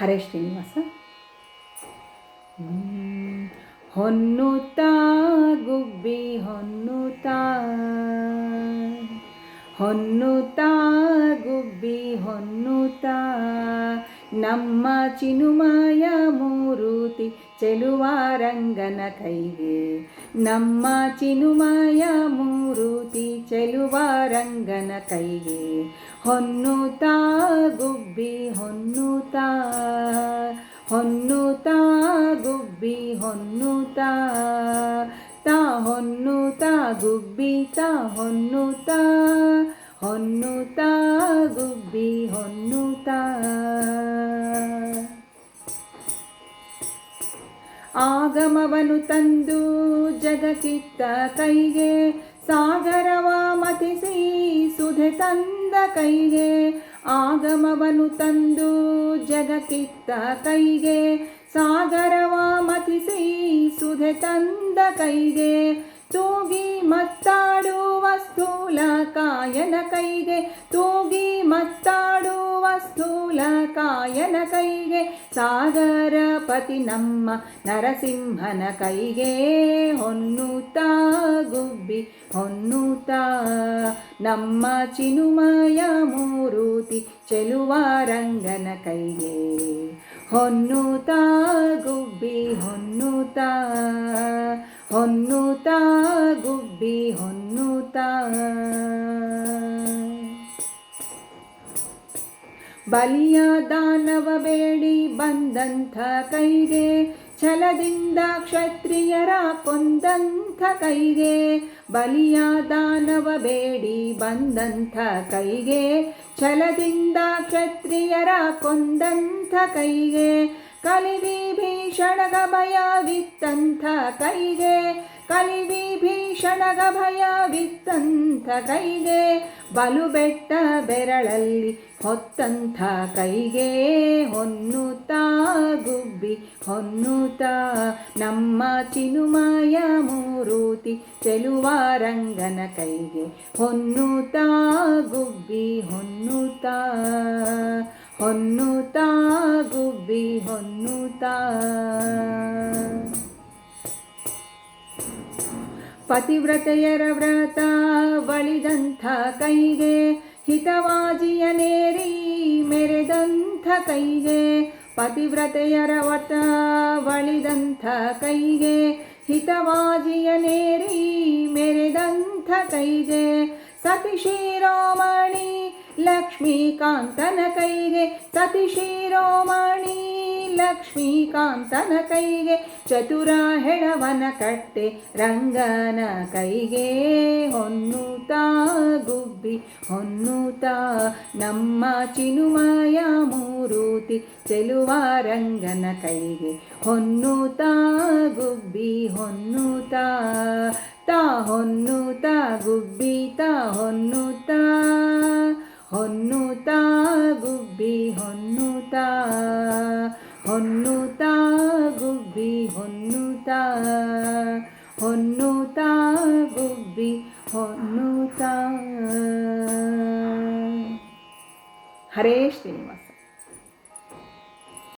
ಹರೇ ಶ್ರೀನಿವಾಸ. ಹೊನ್ನುತ್ತಾ ಗುಬ್ಬಿ ಹೊನ್ನುತ್ತಾ ಹೊನ್ನುತ್ತಾ ಗುಬ್ಬಿ ಹೊನ್ನುತ್ತಾ ನಮ್ಮ ಚಿನುಮಾಯ ಮೂರುತಿ ಚೆಲುವಾರಂಗನ ಕೈಗೆ. ನಮ್ಮ ಚಿನುಮಾಯ ಮೂರುತಿ ಚೆಲುವಾರಂಗನ ಕೈಗೆ. ಹೊನ್ನುತ್ತಾ ಗುಬ್ಬಿ ಹೊನ್ನುತ್ತಾ ಹೊನ್ನುತ್ತಾ ಗುಬ್ಬಿ ಹೊನ್ನುತ್ತಾ, ತಾ ಹೊನ್ನುತ್ತಾ ಗುಬ್ಬಿ, ತಾ ಹೊನ್ನುತ್ತಾ ಹೊನ್ನುತ್ತಾ ಗುಬ್ಬಿ ಹೊನ್ನುತ್ತಾ ಆಗಮವನು ತಂದು ಜಗಚಿತ್ತ ಕೈಗೆ, ಸಾಗರವ ಮತಿಸಿ ಸುಧೆ ತಂದ ಕೈಗೆ, ಆಗಮವನು ತಂದು ಜಗಕ್ಕಿತ್ತ ಕೈಗೆ, ಸಾಗರವ ಮತಿಸಿ ಸುಧೆ ತಂದ ಕೈಗೆ ತೂಗಿ ಮತ್ತಾಡುವ ಸ್ಥೂಲ ಕಾಯನ ಕೈಗೆ, ತೂಗಿ ಮತ್ತಾಡುವ ಸ್ಥೂಲ ಕಾಯನ ಕೈಗೆ ಸಾಗರಪತಿ ನಮ್ಮ ನರಸಿಂಹನ ಕೈಗೆ ಹೊನ್ನುತ್ತಾ ಗುಬ್ಬಿ, ಹೊನ್ನುತ್ತಾ ನಮ್ಮ ಚಿನುಮಯ ಮೂರುತಿ ಚೆಲುವಾರಂಗನ ಕೈಗೆ, ಹೊನ್ನುತ್ತಾ ಗುಬ್ಬಿ, ಹೊನ್ನುತ್ತಾ ಹೊನ್ನುತ್ತಾ ಗುಬ್ಬಿ ಹೊನ್ನುತ. ಬಲಿಯ ದಾನವ ಬೇಡಿ ಬಂದಂಥ ಕೈಗೆ, ಛಲದಿಂದ ಕ್ಷತ್ರಿಯರ ಕೊಂದಂಥ ಕೈಗೆ, ಬಲಿಯ ದಾನವ ಬೇಡಿ ಬಂದಂಥ ಕೈಗೆ, ಛಲದಿಂದ ಕ್ಷತ್ರಿಯರ ಕೊಂದಂಥ ಕೈಗೆ ಕಲಿವಿ ಭೀಷಣಗ ಭಯವಿತ್ತಂಥ ಕೈಗೆ, ಕಲಿವಿ ಭೀಷಣಗ ಭಯವಿತ್ತಂಥ ಕೈಗೆ ಬಲು ಬೆಟ್ಟ ಬೆರಳಲ್ಲಿ ಹೊತ್ತಂಥ ಕೈಗೆ ಹೊನ್ನುತ್ತಾ ಗುಬ್ಬಿ ಹೊನ್ನುತ್ತಾ ನಮ್ಮ ಚಿನುಮಯ ಮೂರುತಿ ಚೆಲುವಾರಂಗನ ಕೈಗೆ ಹೊನ್ನುತ್ತಾ ಗುಬ್ಬಿ ಹೊನ್ನುತ್ತಾ ಹೊನ್ನುತ್ತಾ ಪತಿವ್ರತೆಯರ ವ್ರತ ಬಳಿದಂಥ ಕೈಗೆ ಹಿತವಾಜಿಯ ನೇರಿ ಮೆರೆದಂಥ ಕೈಗೆ ಪತಿವ್ರತೆಯರ ವ್ರತ ಬಳಿದಂಥ ಕೈಗೆ ಹಿತವಾಜಿಯ ನೇರಿ ಮೆರೆದಂಥ ಕೈಗೆ ಸತಿ ಶಿರೋಮಣಿ ಲಕ್ಷ್ಮೀಕಾಂತನ ಕೈಗೆ ಸತಿ ಶಿರೋಮಣಿ ಲಕ್ಷ್ಮೀಕಾಂತನ ಕೈಗೆ ಚತುರ ಹೆಳವನ ಕಟ್ಟೆ ರಂಗನ ಕೈಗೆ. ಹೊನ್ನುತ್ತಾ ಗುಬ್ಬಿ ಹೊನ್ನುತ್ತಾ ನಮ್ಮ ಚಿನುಮಯ ಮೂರುತಿ ಚೆಲುವ ರಂಗನ ಕೈಗೆ. ಹೊನ್ನುತ್ತಾ ಗುಬ್ಬಿ ಹೊನ್ನುತ್ತಾ ತಾ ಹೊನ್ನುತ್ತಾ ಗುಬ್ಬಿ, ತಾ ಹೊನ್ನುತ್ತಾ ಹೊನ್ನುತ್ತಾ ಗುಬ್ಬಿ ಹೊನ್ನುತ್ತಾ ಹೊನ್ನುತ್ತಾ ಗುಬ್ಬಿ ಹೊನ್ನುತ್ತಾ ಹರೇ ಶ್ರೀನಿವಾಸ.